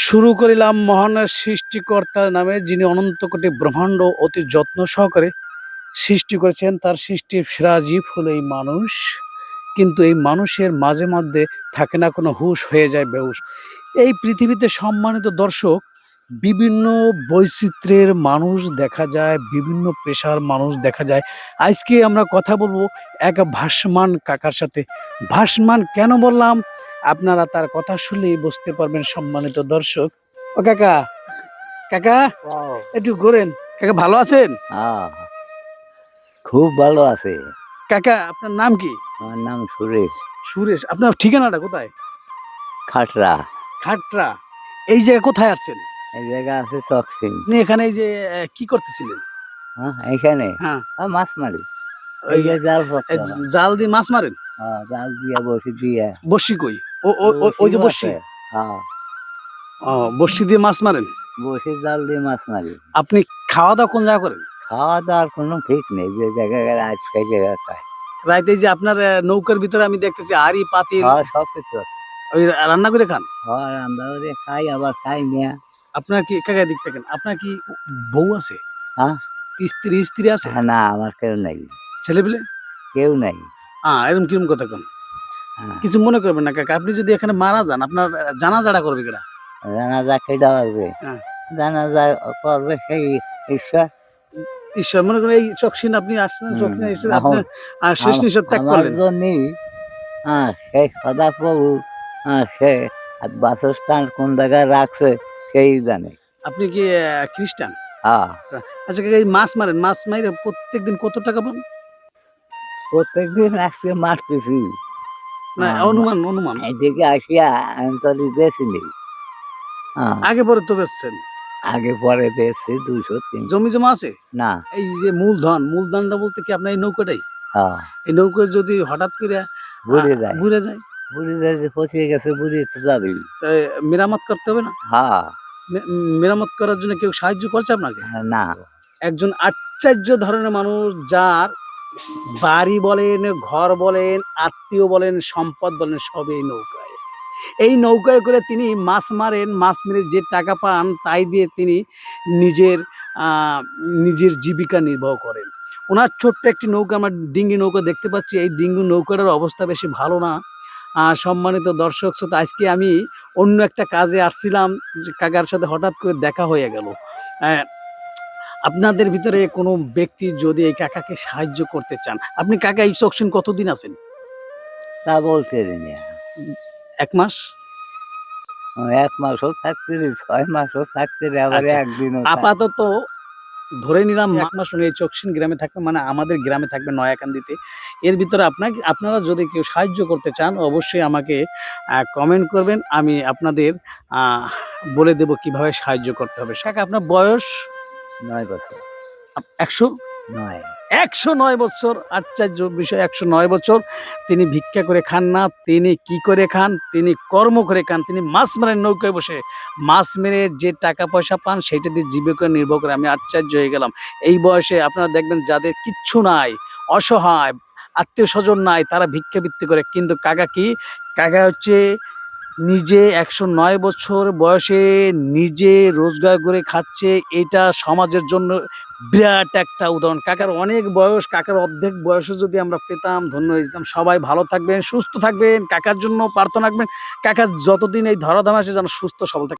শুরু করিলাম মহান সৃষ্টিকর্তার নামে, যিনি অনন্ত কোটি ব্রহ্মাণ্ড অতি যত্ন সহকারে সৃষ্টি করেছেন। তার সৃষ্টির সেরাজীব হলো এই মানুষ। কিন্তু এই মানুষের মাঝে মধ্যে থাকে না কোনো হুশ, হয়ে যায় বেহুশ। এই পৃথিবীতে সম্মানিত দর্শক, বিভিন্ন বৈচিত্র্যের মানুষ দেখা যায়, বিভিন্ন পেশার মানুষ দেখা যায়। আজকে আমরা কথা বলব এক ভাসমান কাকার সাথে। ভাসমান কেন বললাম? আপনারা তার কথা শুনলেই বুঝতে পারবেন সম্মানিত দর্শক। ও কাকা কাকা একটু ঘোরেন। কাকা ভালো আছেন? হ্যাঁ খুব ভালো আছে। কাকা আপনার নাম কি? আমার নাম সুরেশ। সুরেশ আপনার ঠিকানাটা কোথায়? খাটরা। খাটরা। এই জায়গা কোথায় আসছেন? এই জায়গা আছে চকসিং। এখানে এই যে কি করতেছিলেন? হ্যাঁ এইখানে। হ্যাঁ। হ্যাঁ, মাছ মারি। ওই এই যে জাল জাল দিয়ে মাছ মারেন? হ্যাঁ জাল দিয়া বসি দিয়া। বসি কই? ওই যে বসি? হ্যাঁ। ও বসি দিয়ে মাছ মারেন? বসি জাল দিয়ে মাছ মারি। আপনি খাওয়া দাওয়া কোন জায়গা করেন? খাওয়া দাওয়ার কোনো ঠিক নেই যে জায়গায় গেলে আজ খাই জায়গা খাই রাইতে যে আপনার নৌকার ভিতরে আমি দেখতেছি হাড়ি পাতিল। খাওয়া সব কিছু ওই রান্না করে খান? খাওয়া রান্না করে খাই আবার খাই নিয়ে আপনার কি কাকা দিক থাকেন? আপনার কি বউ আছে? হ্যাঁ। স্ত্রী স্ত্রী আছে? না আমার কেউ নাই। ছেলে পেলে কেউ নাই। হ্যাঁ এরকম কিরম কথা কোন? হ্যাঁ। কিছু মনে করবেন না কাকা? আপনি যদি এখানে মারা যান আপনার জানাজাড়া করবে কেডা? জানাজা কেটা আসবে হ্যাঁ। জানাজা করবে সেই ঈশ্বর। ঈশ্বর মনে করেন এই চকসিন আপনি আসছেন চকসিন এসে এখন আপনি আহ, শেষ নিঃশ্বাস ত্যাগ করলেন। হ্যাঁ সেই সদাপ্রভু হ্যাঁ সে বাসস্থান কোন জায়গায় রাখছে সেই জানে। আপনি কি খ্রিস্টান? হ্যাঁ। আচ্ছা কাকা এই মাছ মারেন মাছ মাইরে প্রত্যেকদিন কত টাকা পান? প্রত্যেকদিন আজকে মারতেছি। না অনুমান অনুমান। এদিকে আসিয়া হ্যাঁ। আগে পরে তো বেচছেন? আগে পরে দুশো তিন। জমি জমা আছে? না। এই যে মূলধন মূলধনটা বলতে কি আপনার এই নৌকাটাই? হ্যাঁ। এই নৌকা যদি হঠাৎ করে যায়। ঘুরে যায়? যায় গেছে বুড়ি তো যাবেই। মেরামত করতে হবে না? হ্যাঁ। মেরামত করার জন্য কেউ সাহায্য করছে আপনাকে? না। একজন আশ্চর্য ধরনের মানুষ যার বাড়ি বলেন, ঘর বলেন, আত্মীয় বলেন, সম্পদ বলেন, সব এই নৌকায়। এই নৌকায় করে তিনি মাছ মারেন, মাছ মেরে যে টাকা পান তাই দিয়ে তিনি নিজের নিজের জীবিকা নির্বাহ করেন। ওনার ছোট্ট একটি নৌকা, আমার ডিঙ্গি নৌকা দেখতে পাচ্ছি। এই ডিঙ্গি নৌকাটার অবস্থা বেশি ভালো না। সম্মানিত দর্শক, শ্রোতা, আজকে আমি অন্য একটা কাজে আসছিলাম কাকার সাথে হঠাৎ করে দেখা হয়ে গেল। আপনাদের ভিতরে কোনো ব্যক্তি যদি এই কাকাকে সাহায্য করতে চান আপনি কাকা এই সেকশন কতদিন আছেন? তা বলতে এক মাস? এক মাসও থাকতে ছয় মাসও থাকতে আবার আচ্ছা, আপাতত ধরে নিলাম এক মাস এই চকসিন গ্রামে থাকবে মানে আমাদের গ্রামে থাকবে নয়াকান্দিতে। এর ভিতরে আপনাকে আপনারা যদি কেউ সাহায্য করতে চান অবশ্যই আমাকে কমেন্ট করবেন। আমি আপনাদের বলে দেব কীভাবে সাহায্য করতে হবে। কাকা আপনার বয়স? নয় বছর। একশো? নয়। একশো নয় বছর। আশ্চর্য বিষয় একশো নয় বছর। তিনি ভিক্ষা করে খান না তিনি কি করে খান? তিনি কর্ম করে খান তিনি মাছ মারেন নৌকায় বসে। মাছ মেরে যে টাকা পয়সা পান সেটা দিয়ে জীবিকা নির্ভর করে আমি আশ্চর্য হয়ে গেলাম। এই বয়সে আপনারা দেখবেন যাদের কিচ্ছু নাই অসহায় আত্মীয় স্বজন নাই তারা ভিক্ষাবৃত্তি করে। কিন্তু কাকা কি? কাকা হচ্ছে নিজে একশো নয় বছর বয়সে নিজে রোজগার করে খাচ্ছে, এটা সমাজের জন্য বিরাট একটা উদাহরণ। কাকার অনেক বয়স, কাকার অর্ধেক বয়সে যদি আমরা পেতাম, ধন্য হয়ে যেতাম। সবাই ভালো থাকবেন, সুস্থ থাকবেন, কাকার জন্য প্রার্থনা রাখবেন। কাকার যতদিন এই ধরাধামাসে যেন সুস্থ সবল থাকে